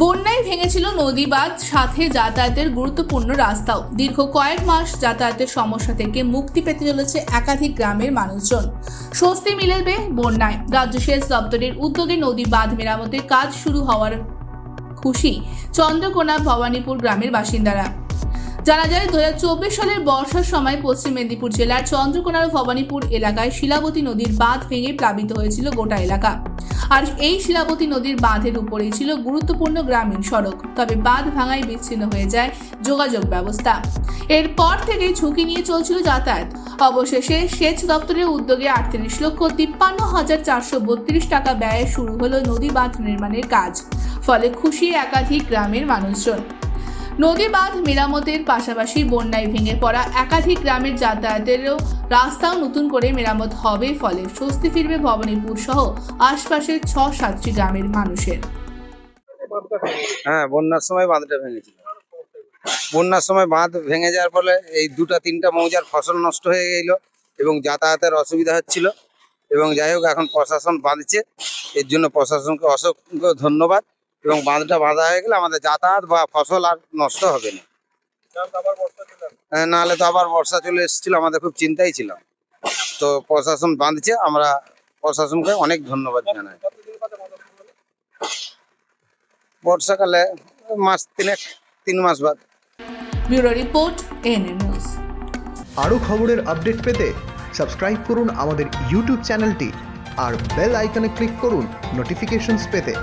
বন্যায় ভেঙেছিল নদী বাঁধ সাথে যাতায়াতের গুরুত্বপূর্ণ রাস্তাও। দীর্ঘ কয়েক মাস যাতায়াতের সমস্যা থেকে মুক্তি পেতে চলেছে একাধিক গ্রামের মানুষজন। স্বস্তি মিলবে বন্যায়। রাজ্য সেচ দপ্তরের উদ্যোগে নদী বাঁধ মেরামতের কাজ শুরু হওয়ার খুশি চন্দ্রকোনা ভবানীপুর গ্রামের বাসিন্দারা। জানা যায় দুহাজার চব্বিশ সালের বর্ষার সময় পশ্চিম মেদিনীপুর জেলার চন্দ্রকোনার ভবানীপুর এলাকায় শিলাবতী নদীর বাঁধ ভেঙে প্লাবিত হয়েছিল গোটা এলাকা। আর এই শিলাবতী নদীর বাঁধের উপরেই ছিল গুরুত্বপূর্ণ গ্রামীণ সড়ক। তবে বাঁধ ভাঙায় বিচ্ছিন্ন হয়ে যায় যোগাযোগ ব্যবস্থা। এরপর থেকে ঝুঁকি নিয়ে চলছিল যাতায়াত। অবশেষে সেচ দপ্তরের উদ্যোগে আটত্রিশ লক্ষ তিপ্পান্ন হাজার চারশো বত্রিশ টাকা ব্যয়ে শুরু হলো নদী বাঁধ নির্মাণের কাজ। ফলে খুশি একাধিক গ্রামের মানুষজন। নদী বাঁধ মেরামতের পাশাপাশি বন্যায় ভেঙে পড়া একাধিক গ্রামের যাতায়াতেরও রাস্তাও নতুন করে মেরামত হবে ফলে স্বস্তি ফিরবে ভবানীপুর সহ আশপাশের ছ, সাতটি গ্রামের মানুষের। হ্যাঁ বন্যার সময় বাঁধটা ভেঙেছিল। বন্যার সময় বাঁধ ভেঙে যাওয়ার ফলে এই দুটা, তিনটা মৌজার ফসল নষ্ট হয়ে গেল এবং যাতায়াতের অসুবিধা হচ্ছিল এবং যাই হোক, এখন প্রশাসন বাঁধছে। এর জন্য প্রশাসনকে অসংখ্য ধন্যবাদ। এবং বাঁধটা বাঁধা হয়ে গেলে আমাদের যাতায়াত বা ফসল আর নষ্ট হবে না। নাহলে তো আবার বর্ষা চলে এসেছিল আমাদের খুব চিন্তাই ছিলাম তো প্রশাসন বাঁধছে আমরা প্রশাসনকে অনেক ধন্যবাদ জানাই। বর্ষাকালে মাস তিনেক তিন মাস বাদ। Bureau report news. আরও খবরের আপডেট পেতে সাবস্ক্রাইব করুন আমাদের ইউটিউব চ্যানেলটি আর বেল আইকনে ক্লিক করুন নোটিফিকেশনস পেতে।